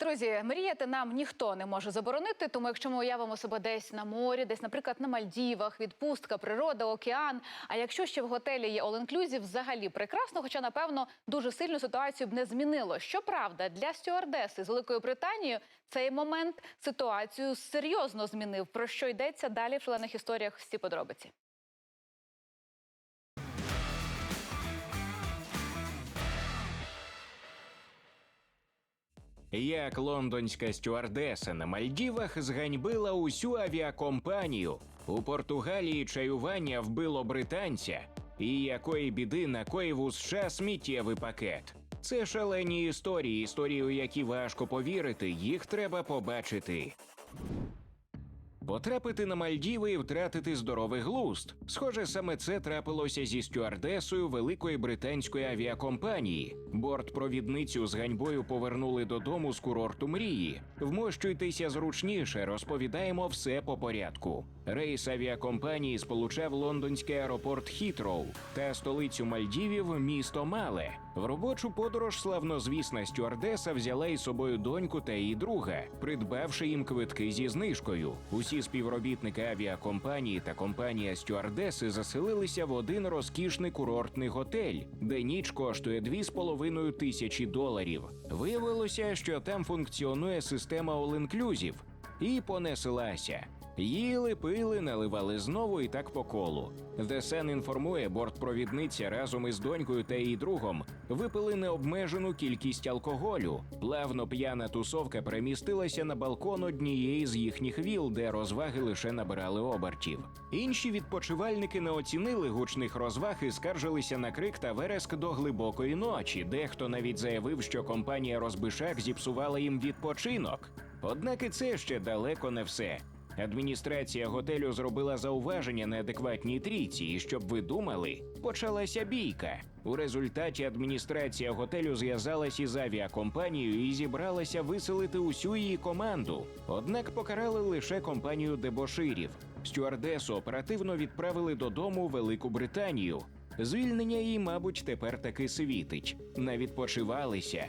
Друзі, мріяти нам ніхто не може заборонити. Тому, якщо ми уявимо себе десь на морі, десь, наприклад, на Мальдівах, відпустка, природа, океан. А якщо ще в готелі є all-inclusive, взагалі прекрасно, хоча напевно дуже сильно ситуацію б не змінило. Щоправда, для стюардеси з Великою Британією цей момент ситуацію серйозно змінив. Про що йдеться далі в шалених історіях? Всі подробиці. Як лондонська стюардеса на Мальдівах зганьбила усю авіакомпанію. У Португалії чаювання вбило британця, і якої біди накоїв у США сміттєвий пакет. Це шалені історії, історії, у які важко повірити, їх треба побачити. Потрапити на Мальдіви і втратити здоровий глузд. Схоже, саме це трапилося зі стюардесою великої британської авіакомпанії. Бортпровідницю з ганьбою повернули додому з курорту мрії. Вмощуйтеся зручніше, розповідаємо все по порядку. Рейс авіакомпанії сполучав лондонський аеропорт Хітроу та столицю Мальдівів місто Мале. В робочу подорож славнозвісна стюардеса взяла із собою доньку та її друга, придбавши їм квитки зі знижкою. Усі співробітники авіакомпанії та компанія стюардеси заселилися в один розкішний курортний готель, де ніч коштує 2,5 тисячі доларів. Виявилося, що там функціонує система all-inclusive. і понеслася. Їли, пили, наливали знову і так по колу. Sun інформує, бортпровідниця разом із донькою та її другом випили необмежену кількість алкоголю. Плавно п'яна тусовка перемістилася на балкон однієї з їхніх віл, де розваги лише набирали обертів. Інші відпочивальники не оцінили гучних розваг і скаржилися на крик та вереск до глибокої ночі. Дехто навіть заявив, що компанія розбишак зіпсувала їм відпочинок. Однак і це ще далеко не все. Адміністрація готелю зробила зауваження неадекватній трійці, і щоб ви думали, почалася бійка. У результаті адміністрація готелю зв'язалась із авіакомпанією і зібралася виселити усю її команду. Однак покарали лише компанію дебоширів. Стюардесу оперативно відправили додому Велику Британію. Звільнення їй, мабуть, тепер таки світить. Навідпочивалися.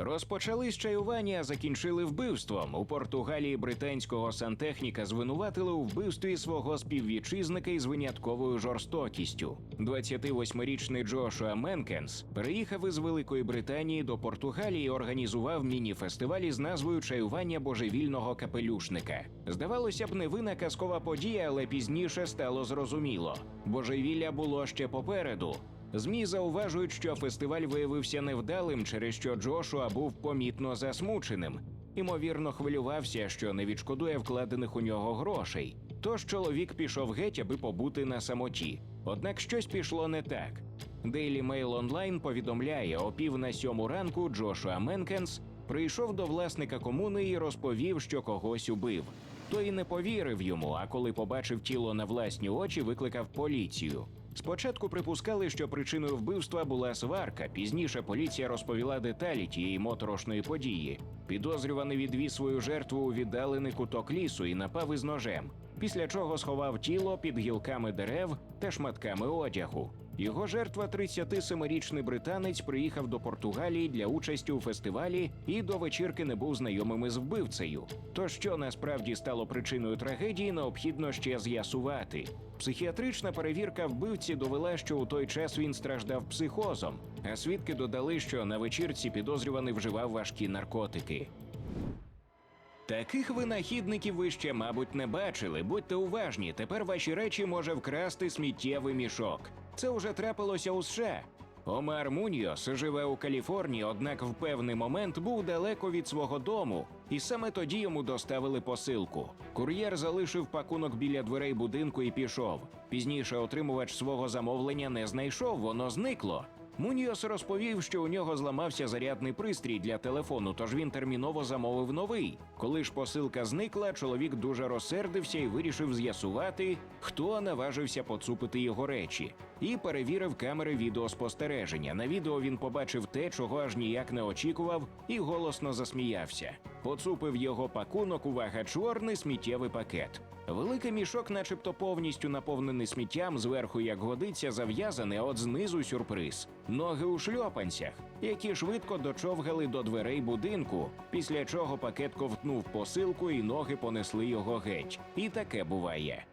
Розпочали з чаювання, а закінчили вбивством. У Португалії британського сантехніка звинуватили у вбивстві свого співвітчизника із винятковою жорстокістю. 28-річний Джошуа Менкенс переїхав із Великої Британії до Португалії і організував міні-фестиваль із назвою Чаювання божевільного капелюшника. Здавалося б, невинна казкова подія, але пізніше стало зрозуміло. Божевілля було ще попереду. ЗМІ зауважують, що фестиваль виявився невдалим, через що Джошуа був помітно засмученим. Ймовірно, хвилювався, що не відшкодує вкладених у нього грошей. Тож чоловік пішов геть, аби побути на самоті. Однак щось пішло не так. Daily Mail Online повідомляє, о пів на сьому ранку Джошуа Менкенс прийшов до власника комуни і розповів, що когось убив. Той не повірив йому, а коли побачив тіло на власні очі, викликав поліцію. Спочатку припускали, що причиною вбивства була сварка. Пізніше поліція розповіла деталі тієї моторошної події. Підозрюваний відвіз свою жертву у віддалений куток лісу і напав із ножем, після чого сховав тіло під гілками дерев та шматками одягу. Його жертва, 37-річний британець, приїхав до Португалії для участі у фестивалі і до вечірки не був знайомим із вбивцею. То що насправді стало причиною трагедії, необхідно ще з'ясувати. Психіатрична перевірка вбивці довела, що у той час він страждав психозом, а свідки додали, що на вечірці підозрюваний вживав важкі наркотики. Таких винахідників ви ще, мабуть, не бачили. Будьте уважні, тепер ваші речі може вкрасти сміттєвий мішок. Це вже трапилося у США. Омар Муньйос живе у Каліфорнії, однак в певний момент був далеко від свого дому, і саме тоді йому доставили посилку. Кур'єр залишив пакунок біля дверей будинку і пішов. Пізніше отримувач свого замовлення не знайшов, воно зникло. Муньйос розповів, що у нього зламався зарядний пристрій для телефону, тож він терміново замовив новий. Коли ж посилка зникла, чоловік дуже розсердився і вирішив з'ясувати, хто наважився поцупити його речі, і перевірив камери відеоспостереження. На відео він побачив те, чого аж ніяк не очікував, і голосно засміявся. Поцупив його пакунок, увага, чорний сміттєвий пакет. Великий мішок, начебто повністю наповнений сміттям, зверху, як годиться, зав'язаний, а от знизу сюрприз. Ноги у шльопанцях, які швидко дочовгали до дверей будинку, після чого пакет ковтнув посилку і ноги понесли його геть. І таке буває.